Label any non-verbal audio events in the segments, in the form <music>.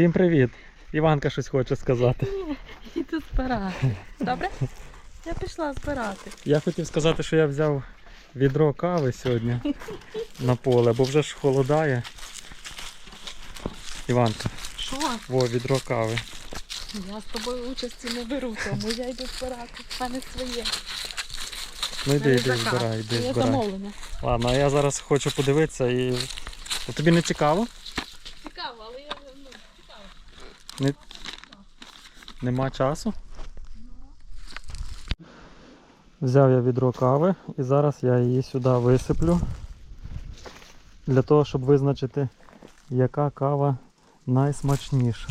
Всім привіт! Іванка щось хоче сказати. Іду збирати. Добре? Я пішла збирати. Я хотів сказати, що я взяв відро кави сьогодні на поле, бо вже ж холодає. Іванка, Що? во відро кави. Я з тобою участі не беру, тому я йду збирати. В мене своє. Ну йди, йди, збирай, йди, збирай. Ладно, а я зараз хочу подивитися і. То тобі не? Цікаво, але я ну, цікаво. Нема часу. Взяв я відро кави і зараз я її сюди висиплю. Для того, щоб визначити, яка кава найсмачніша.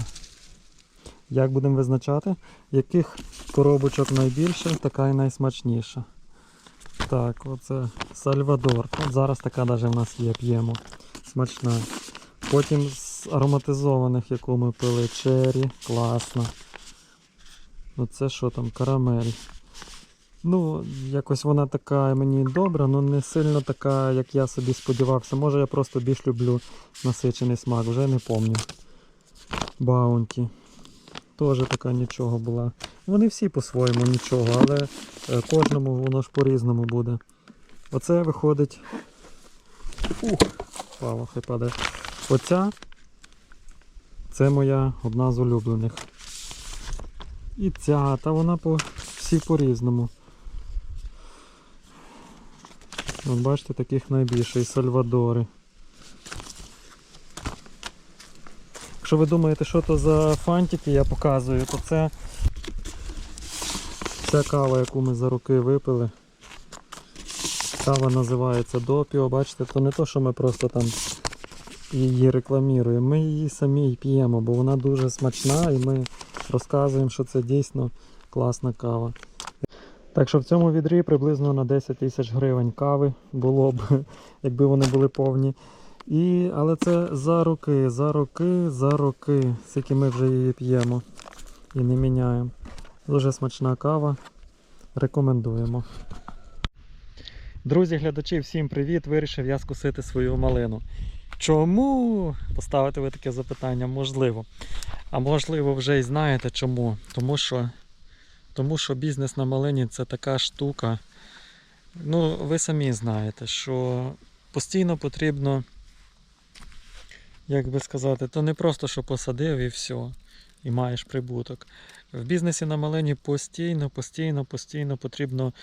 Як будемо визначати, яких коробочок найбільше, така і найсмачніша. Так, оце Сальвадор. От зараз така навіть в нас є, п'ємо. Смачна. Потім з ароматизованих, яку ми пили, чері, класно. Оце що там, карамель. Ну, якось вона така мені добра, але не сильно така, як я собі сподівався. Може я просто більш люблю насичений смак, вже не пам'ятаю. Баунті. Теж така нічого була. Вони всі по-своєму нічого, але е, кожному воно ж по-різному буде. Оце виходить. Ух, впало, хай падає. Оця це моя одна з улюблених. І ця, та вона по, всі по-різному. Бачите, таких найбільше, і Сальвадори. Якщо ви думаєте, що то за фантики я показую, то це ця кава, яку ми за роки випили. Кава називається Допіо, бачите, то не то, що ми просто там її рекламуємо. Ми її самі п'ємо, бо вона дуже смачна і ми розказуємо, що це дійсно класна кава. Так що в цьому відрі приблизно на 10 тисяч гривень кави було б, <laughs> якби вони були повні. І, але це за роки, за роки, за роки, скільки ми вже її п'ємо і не міняємо. Дуже смачна кава. Рекомендуємо. Друзі, глядачі, всім привіт! Вирішив я скусити свою малину. Чому? Поставите ви таке запитання? Можливо. А можливо, вже і знаєте чому. Тому що, тому що бізнес на малині це така штука. Ну, ви самі знаєте, що постійно потрібно, як би сказати, то не просто, що посадив і все, і маєш прибуток. В бізнесі на малині постійно, постійно, постійно потрібно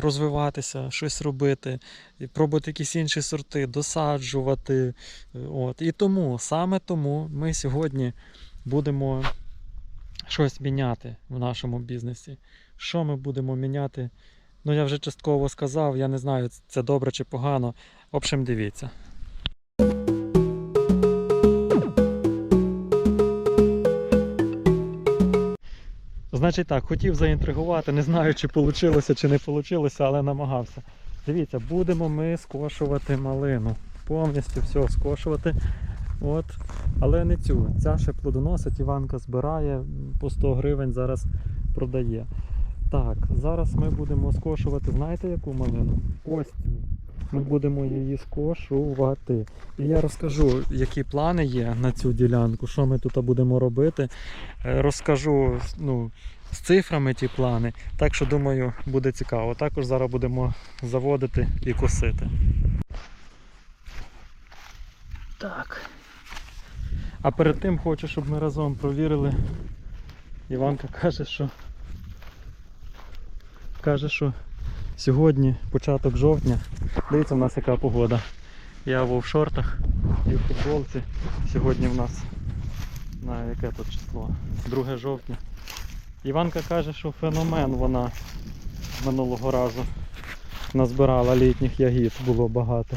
розвиватися, щось робити, пробувати якісь інші сорти, досаджувати. Е, От. І тому, саме тому ми сьогодні будемо щось міняти в нашому бізнесі. Що ми будемо міняти? Ну, я вже частково сказав, я не знаю, це добре чи погано. В общем, дивіться. Значить так, хотів заінтригувати, не знаю, чи вийшло, чи не вийшло, але намагався. Дивіться, будемо ми скошувати малину. Повністю все скошувати. От. Але не цю. Ця ще плодоносить, Іванка збирає по 100 гривень зараз продає. Так, зараз ми будемо скошувати, знаєте яку малину? Ось цю. Ми будемо її скошувати. І я розкажу, які плани є на цю ділянку, що ми тут будемо робити. Е, Розкажу ну, з цифрами ті плани. Так що думаю, буде цікаво. Також зараз будемо заводити і косити. Так. А перед тим хочу, щоб ми разом провірили. Іванка каже, що каже, що сьогодні початок жовтня. Дивіться, в нас яка погода. Я в шортах і в футболці. Сьогодні в нас на яке тут число? 2 жовтня. Іванка каже, що феномен вона минулого разу назбирала літніх ягід, було багато.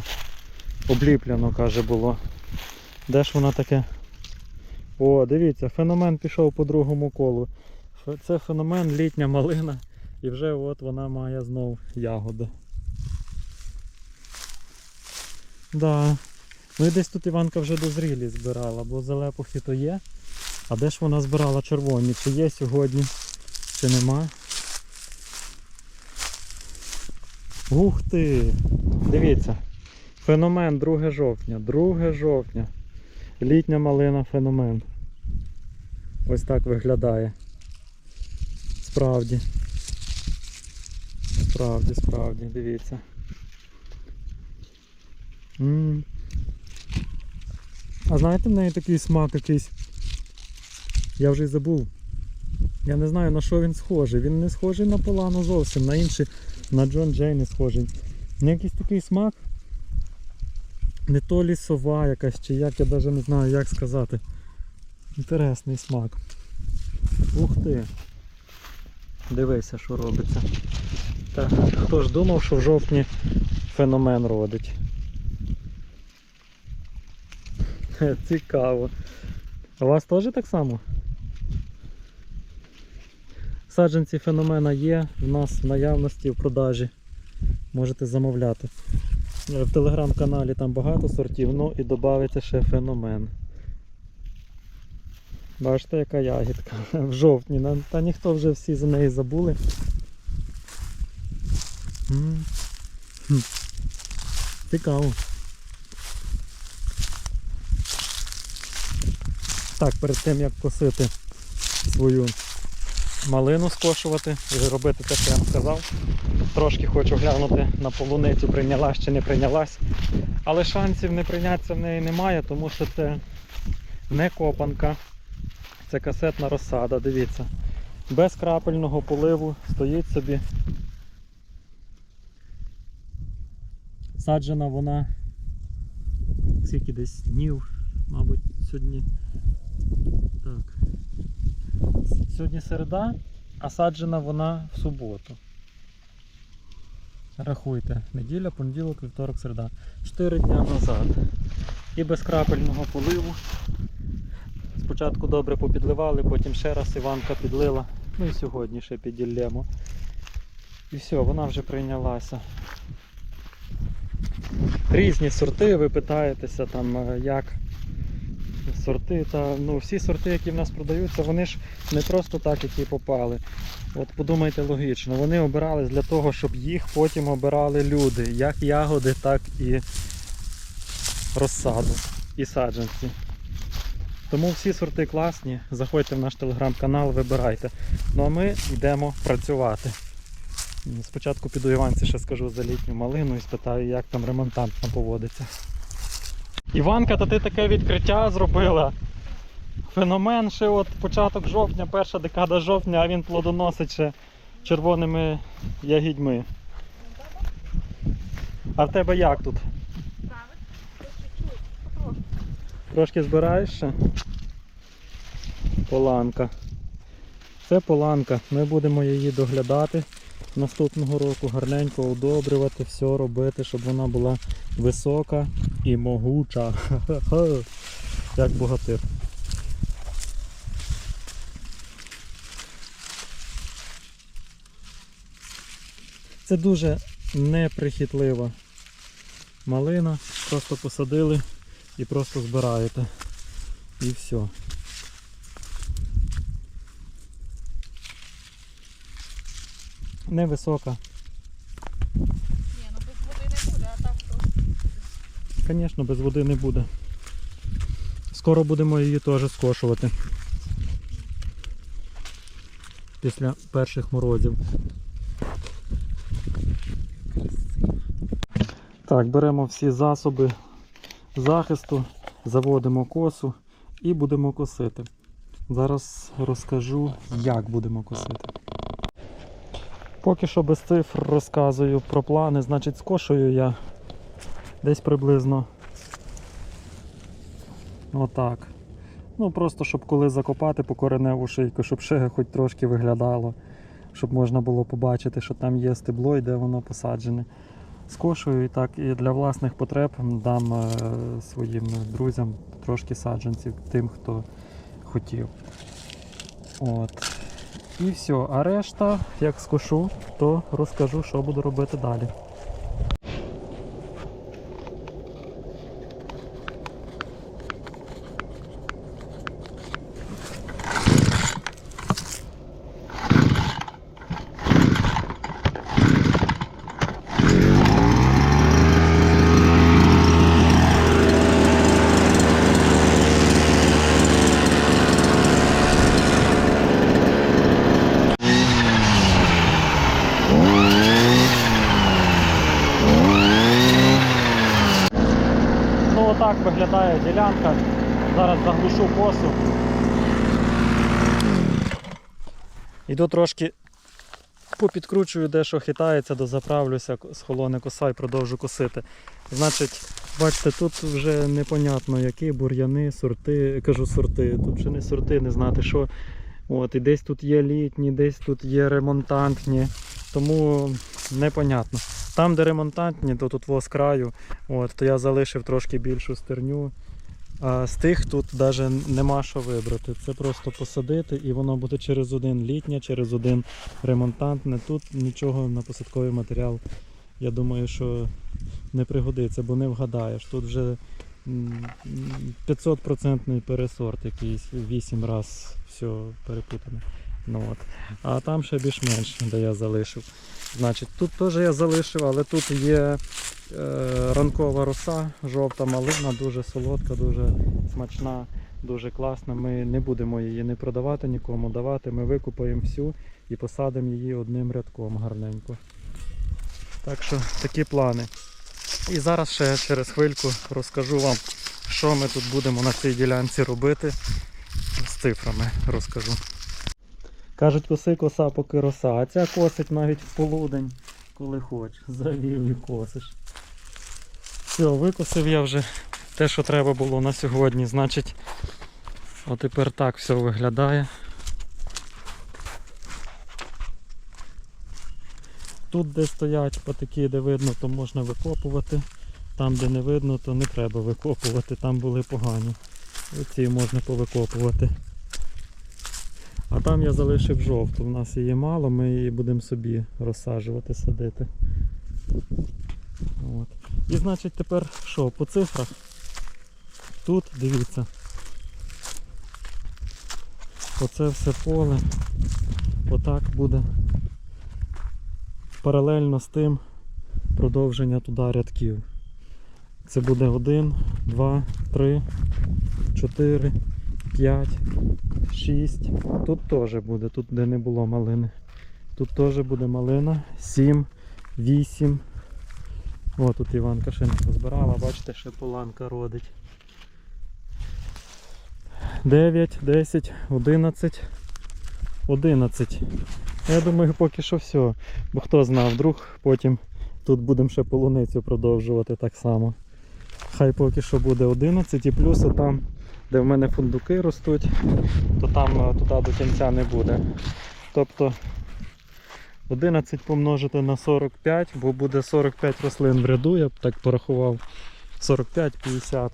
Обліплено, каже, було. Де ж вона таке? О, дивіться, феномен пішов по другому колу. Це феномен літня малина. І вже от вона має знов ягоди. Да. Ну і десь тут Іванка вже дозрілі збирала, бо залепухи то є. А де ж вона збирала червоні? Чи є сьогодні, чи нема? Ух ти! Дивіться. Феномен 2 жовтня. 2 жовтня. Літня малина феномен. Ось так виглядає. Справді. Справді, справді, дивіться. м А знаєте, в неї такий смак якийсь. Я вже й забув. Я не знаю на що він схожий. Він не схожий на полану зовсім, на інші, на Джон Джей не схожий. Ну якийсь такий смак. Не то лісова якась, чи як, я навіть не знаю як сказати. Інтересний смак. Ух ти. Дивися, що робиться. Та, хто ж думав, що в жовтні феномен родить. <laughs> Цікаво. У вас теж так само? Саджанці феномена є в нас в наявності в продажі. Можете замовляти. В телеграм-каналі там багато сортів, ну і додається ще феномен. Бачите, яка ягідка <laughs> в жовтні. Та ніхто вже всі за неї забули. Цікаво. Так, перед тим як косити свою малину скошувати і робити те, що я вам сказав. Трошки хочу глянути на полуницю, прийнялась чи не прийнялась. Але шансів не прийнятися в неї немає, тому що це не копанка, це касетна розсада, дивіться. Без крапельного поливу стоїть собі. Саджена вона скільки десь днів, мабуть, сьогодні. Так. Сьогодні середа, а саджена вона в суботу. Рахуйте, неділя, понеділок, вівторок, середа. 4 дня назад. І без крапельного поливу. Спочатку добре попідливали, потім ще раз Іванка підлила. Ну і сьогодні ще піділлємо. І все, вона вже прийнялася. Різні сорти, ви питаєтеся там е, як сорти та ну всі сорти, які в нас продаються, вони ж не просто так, які попали. От подумайте логічно, вони обирались для того, щоб їх потім обирали люди, як ягоди, так і розсаду і саджанці. Тому всі сорти класні. Заходьте в наш телеграм-канал, вибирайте. Ну а ми йдемо працювати. Спочатку піду Іванці ще скажу за літню малину і спитаю, як там ремонтант там поводиться. Іванка, та ти таке відкриття зробила. Феномен ще от початок жовтня, перша декада жовтня, а він плодоносить ще червоними ягідьми. А в тебе як тут? Трошки збираєш ще? Поланка. Це поланка. Ми будемо її доглядати наступного року, гарненько удобрювати, все робити, щоб вона була висока і могуча. <laughs> Як богатир. Це дуже неприхітлива малина. Просто посадили і просто збираєте. І все. Невисока. Ні, ну без води не буде, а так то. Звісно, без води не буде. Скоро будемо її теж скошувати. Після перших морозів. Так, беремо всі засоби захисту, заводимо косу і будемо косити. Зараз розкажу, як будемо косити. Поки що без цифр розказую про плани, значить скошую я десь приблизно отак. Ну просто щоб коли закопати по кореневу шийку, щоб ще хоч трошки виглядало, щоб можна було побачити, що там є стебло і де воно посаджене. Скошую і так і для власних потреб дам е, своїм друзям трошки саджанців, тим, хто хотів. От. І все. А решта, як скушу, то розкажу, що буду робити далі. Виглядає ділянка. Зараз заглушу косу. Іду трошки попідкручую, де що хитається, дозаправлюся, схолоне коса і продовжу косити. Значить, бачите, тут вже непонятно, які бур'яни, сорти, кажу сорти, тут ще не сорти, не знати що. От, і десь тут є літні, десь тут є ремонтантні, тому непонятно. Там, де ремонтантні, то тут з краю, от, то я залишив трошки більшу стерню. А з тих тут навіть нема що вибрати. Це просто посадити і воно буде через один літнє, через один ремонтантне. Тут нічого на посадковий матеріал, я думаю, що не пригодиться, бо не вгадаєш. Тут вже м, м, 500% пересорт якийсь, 8 раз все перепутане. Ну, от. А там ще більш-менш, де я залишив. Значить, тут теж я залишив, але тут є е, ранкова роса, жовта малина, дуже солодка, дуже смачна, дуже класна. Ми не будемо її не продавати нікому давати. Ми викупаємо всю і посадимо її одним рядком гарненько. Так що такі плани. І зараз ще через хвильку розкажу вам, що ми тут будемо на цій ділянці робити. З цифрами розкажу. Кажуть, коси коса поки роса, а ця косить навіть в полудень, коли хочеш. Завів і косиш. Все, викосив я вже те, що треба було на сьогодні. Значить, отепер так все виглядає. Тут, де стоять патики, де видно, то можна викопувати. Там, де не видно, то не треба викопувати, там були погані. Оці можна повикопувати. А там я залишив жовту. У нас її мало, ми її будемо собі розсаджувати, садити. От. І значить тепер що, по цифрах? Тут, дивіться. Оце все поле. Отак буде. Паралельно з тим продовження туди рядків. Це буде 1, 2, 3, 4, 5, 6. Тут теж буде, тут де не було малини. Тут теж буде малина. 7, 8. О, тут Іванка ще не позбирала, бачите, ще поланка родить. 9, 10, 11, 11. Я думаю, поки що все. Бо хто знав, вдруг потім тут будемо ще полуницю продовжувати так само. Хай поки що буде 11 і плюс там, де в мене фундуки ростуть, то там е, туди до кінця не буде. Тобто 11 помножити на 45, бо буде 45 рослин в ряду, я б так порахував. 45-50.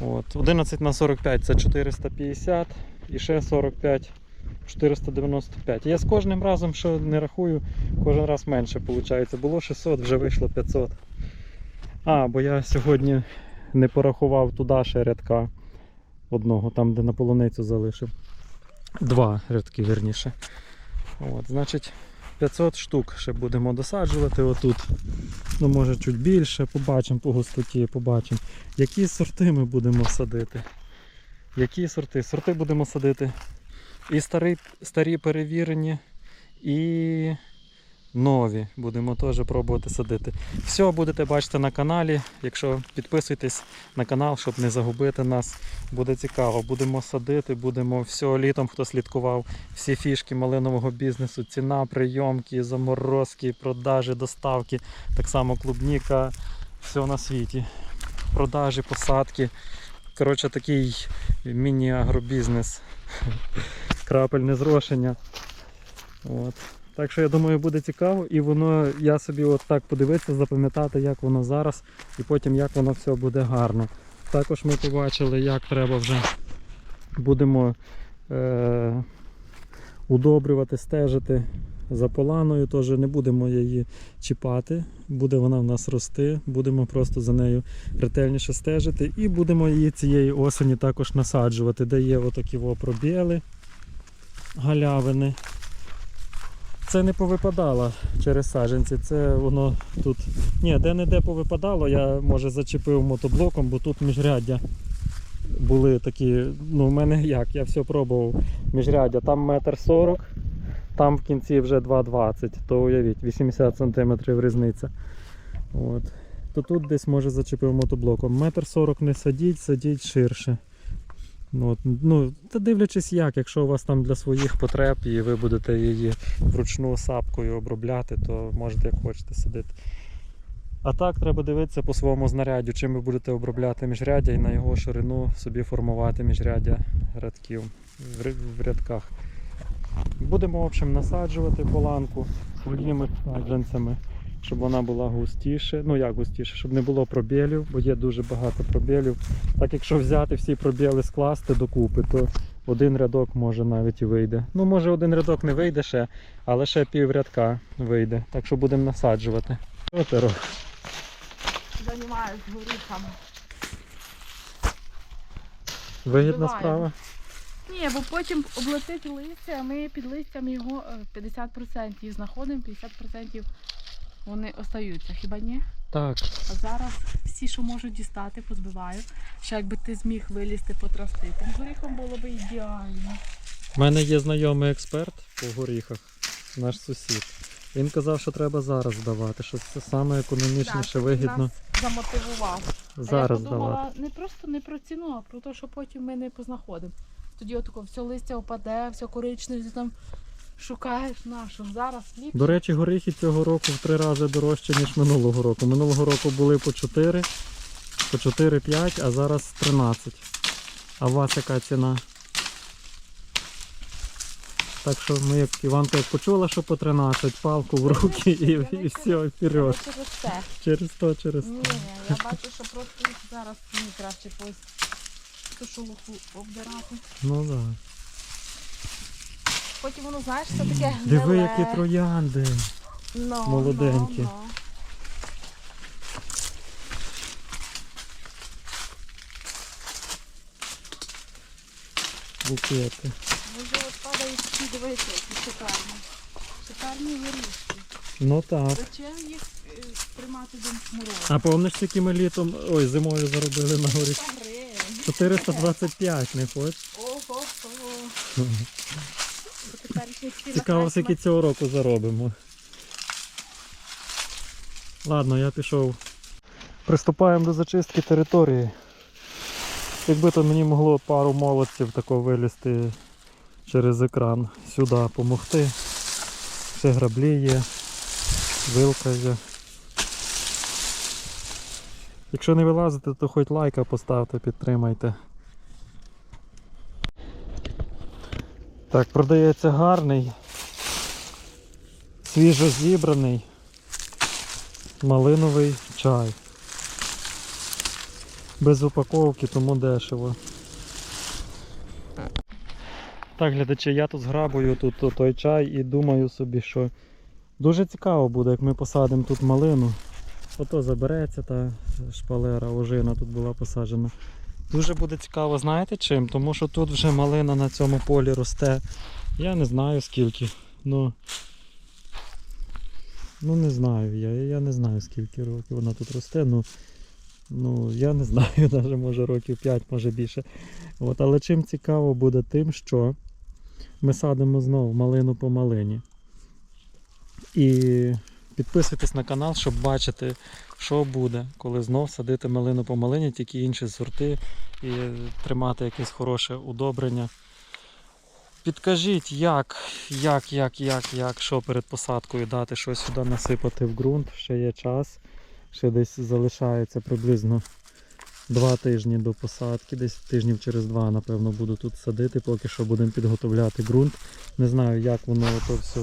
От. 11 на 45 це 450 і ще 45 495. Я з кожним разом, що не рахую, кожен раз менше виходить. Було 600, вже вийшло 500. А, бо я сьогодні не порахував туди ще рядка одного, там де на полуницю залишив. Два рядки, верніше. От, значить, 500 штук ще будемо досаджувати отут. Ну, може чуть більше, побачимо по густоті, побачимо. Які сорти ми будемо садити. Які сорти? Сорти будемо садити і старі, старі перевірені, і нові будемо теж пробувати садити. Все будете бачити на каналі. Якщо підписуйтесь на канал, щоб не загубити нас, буде цікаво. Будемо садити, будемо все літом, хто слідкував, всі фішки малинового бізнесу, ціна, прийомки, заморозки, продажі, доставки, так само клубніка, все на світі. Продажі, посадки. Коротше, такий міні-агробізнес. <laughs> Крапельне зрошення. От. Так що я думаю, буде цікаво і воно, я собі от так подивитися, запам'ятати, як воно зараз, і потім як воно все буде гарно. Також ми побачили, як треба вже будемо е- удобрювати, стежити за поланою. Теж не будемо її чіпати, буде вона в нас рости, будемо просто за нею ретельніше стежити і будемо її цієї осені також насаджувати, де є отакі пробіли, галявини. Це не повипадало через саджанці, це воно тут. Ні, де-не-де повипадало, я може зачепив мотоблоком, бо тут міжряддя були такі. Ну, в мене <laughs> як, я все пробував. Міжряддя, там метр сорок, там в кінці вже 2,20, то уявіть, 80 см різниця. От. то тут десь може зачепив мотоблоком. Метр сорок не садіть, садіть ширше. Ну, от, ну, та дивлячись як, якщо у вас там для своїх потреб і ви будете її вручну сапкою обробляти, то можете як хочете садити. А так треба дивитися по своєму знаряддю, чим ви будете обробляти міжряддя і на його ширину собі формувати міжряддя рядків в рядках. Будемо, в общем, насаджувати поланку своїми саджанцями, щоб вона була густіше. Ну як густіше, щоб не було пробілів, бо є дуже багато пробілів. Так якщо взяти всі пробіли скласти докупи, то один рядок може навіть і вийде. Ну, може один рядок не вийде ще, але ще пів рядка вийде. Так що будемо насаджувати. Робиш? Займаюсь горіхами. Вигідна Збиваємо. справа? Ні, бо потім облетить листя, а ми під листям його е, 50% знаходимо, 50% вони остаються, хіба ні? Так. А зараз всі, що можуть дістати, позбиваю. Ще якби ти зміг вилізти потрасти, тим горіхом було б ідеально. У мене є знайомий експерт по горіхах, наш сусід. Він казав, що треба зараз здавати, що це саме економічніше, Так, вигідно Нас замотивував. а я подумала здавати. не просто не про ціну, а про те, що потім ми не познаходимо. Тоді отако все листя опаде, все коричневе, там шукаєш нашу. Зараз ліпше. До речі, горіхи цього року в три рази дорожче, ніж минулого року. Минулого року були по 4, по 4-5, а зараз 13. А у вас яка ціна? Так що ми, як Іванка, як почула, що по 13, палку в руки і, і все, вперед. Через це. Через то, через Ні, я бачу, що просто зараз мені краще ось ту шелуху обдирати. Ну так. Да. Потім воно, знаєш, це таке Диви, які троянди. Ну, молоденькі. ну, ну. Букети. Вже от падають ці, дивися, які шикарні. Шикарні горішки. Ну так. Зачем їх е, тримати до морозу? А помниш, скільки ми літом, ой, зимою заробили на горі? 100 гривень. 425, не хочеш? Ого, Цікаво, скільки цього року заробимо. Ладно, я пішов. Приступаємо до зачистки території. Якби то мені могло пару молодців тако вилізти через екран сюди допомогти. Все граблі є, вилка є. Якщо не вилазите, то хоч лайка поставте, підтримайте. Так, продається гарний, свіжо зібраний малиновий чай. Без упаковки, тому дешево. Так, глядачі, я тут зграбую тут той чай і думаю собі, що дуже цікаво буде, як ми посадимо тут малину. Ото забереться та шпалера, ожина тут була посаджена. Дуже буде цікаво, знаєте чим? Тому що тут вже малина на цьому полі росте. Я не знаю скільки. Ну, ну не знаю я. Я не знаю скільки років вона тут росте. Ну, ну я не <laughs> знаю, навіть може років 5, може більше. От, але чим цікаво буде тим, що ми садимо знову малину по малині. І підписуйтесь на канал, щоб бачити, що буде, коли знов садити малину по малині, тільки інші сорти і тримати якесь хороше удобрення. Підкажіть, як, як, як, як, як, що перед посадкою дати, що сюди насипати в ґрунт, ще є час. Ще десь залишається приблизно два тижні до посадки, десь тижнів через два, напевно, буду тут садити, поки що будемо підготовляти ґрунт. Не знаю, як воно то все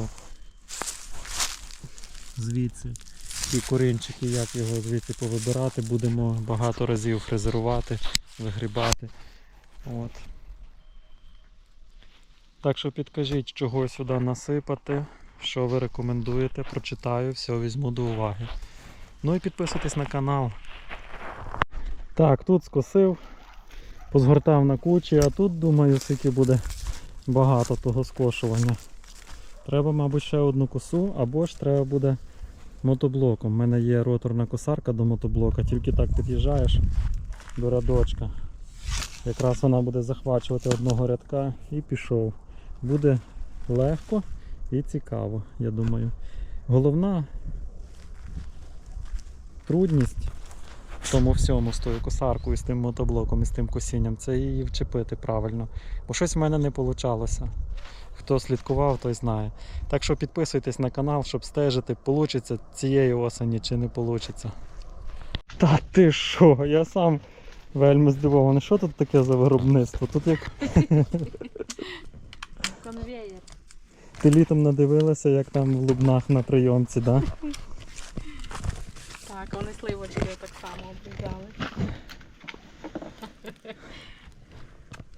звідси. Ці корінчики, як його звідси повибирати, будемо багато разів фрезерувати, вигрібати. От. Так що підкажіть, чого сюди насипати, що ви рекомендуєте, прочитаю, все візьму до уваги. Ну і підписуйтесь на канал. Так, тут скосив, позгортав на кучі, а тут, думаю, скільки буде багато того скошування. Треба, мабуть, ще одну косу, або ж треба буде мотоблоком. У мене є роторна косарка до мотоблока, тільки так під'їжджаєш до рядочка. Якраз вона буде захвачувати одного рядка і пішов. Буде легко і цікаво, я думаю. Головна трудність в тому всьому з тою косаркою, з тим мотоблоком і з тим косінням, це її вчепити правильно. Бо щось в мене не вийшло. Хто слідкував, той знає. Так що підписуйтесь на канал, щоб стежити, получиться цієї осені чи не получиться. Та ти що? Я сам вельми здивований. Що тут таке за виробництво? Тут як Конвеєр. ти літом надивилася, як там в Лубнах на прийомці, да? Так, вони сливочки так само обрізали.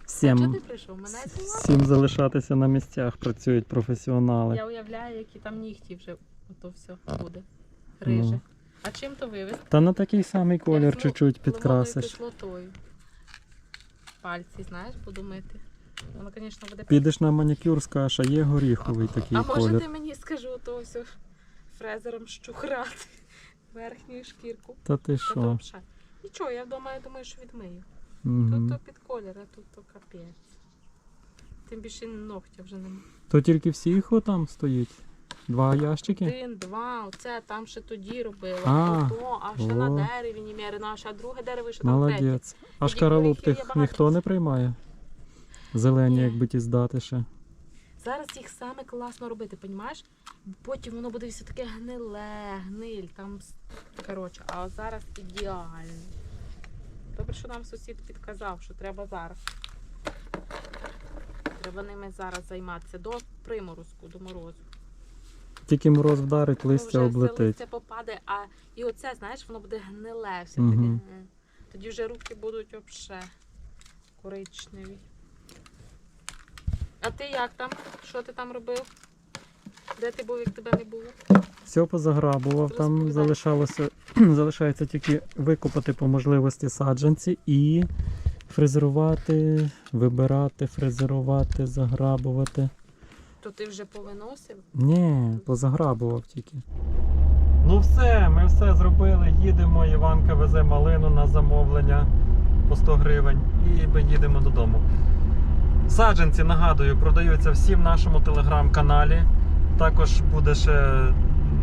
Всім, ти прийшов? Мене всім залишатися на місцях працюють професіонали. Я уявляю, які там нігті вже ото все буде. Риже. Ну. А чим то вивезти? Та на такий самий колір чуть-чуть підкрасиш. кислотою. Пальці, знаєш, подумати. Воно, звісно, буде Підеш на манікюр, скажеш, а є горіховий такий А може колір. ти мені скажу то все фрезером щухрати верхню шкірку? Та ти що? взагалі. Нічого, я вдома я думаю, що відмию. Тут то під колір, а тут то капець. Тим більше ногтя вже немає. То тільки всіх там стоїть? Два ящики? Один, два, оце там ще тоді робила, А, а ще на о. дереві німерено, а друге дерево, ще там третє. Молодець. А шкаралуп тих ніхто не приймає? Зелені, Ні. якби ті здати ще. Зараз їх саме класно робити, понімаєш? Потім воно буде все таке гниле, гниль, там коротше, а зараз ідеально. Добре, що нам сусід підказав, що треба зараз. Треба ними зараз займатися до приморозку, до морозу. Тільки мороз вдарить, листя вже все облетить. листя попаде, а і оце, знаєш, воно буде гниле все таке. Тоді вже руки будуть вообще коричневі. А ти як там? Що ти там робив? Де ти був, як тебе не було? Все позаграбував, там залишалося, <clears throat> залишається тільки викопати по можливості саджанці і фрезерувати, вибирати, фрезерувати, заграбувати. То ти вже повиносив? Ні, позаграбував тільки. Ну все, ми все зробили. Їдемо. Іванка везе малину на замовлення по 100 гривень і ми їдемо додому. Саджанці, нагадую, продаються всі в нашому телеграм-каналі. Також буде ще,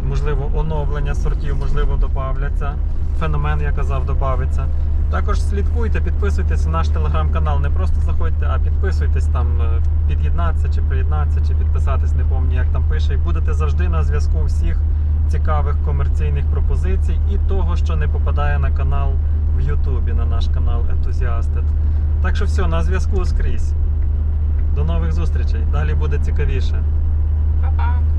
можливо, оновлення сортів, можливо, додавляться. Феномен, я казав, додається. Також слідкуйте, підписуйтесь на наш телеграм-канал. Не просто заходьте, а підписуйтесь там, е, під'єднатися чи приєднатися, чи підписатись, не пам'ятаю, як там пише. І будете завжди на зв'язку всіх цікавих комерційних пропозицій і того, що не попадає на канал в Ютубі, на наш канал Enthusiasted. Так що все, на зв'язку скрізь. До нових зустрічей. Далі буде цікавіше. Па-па!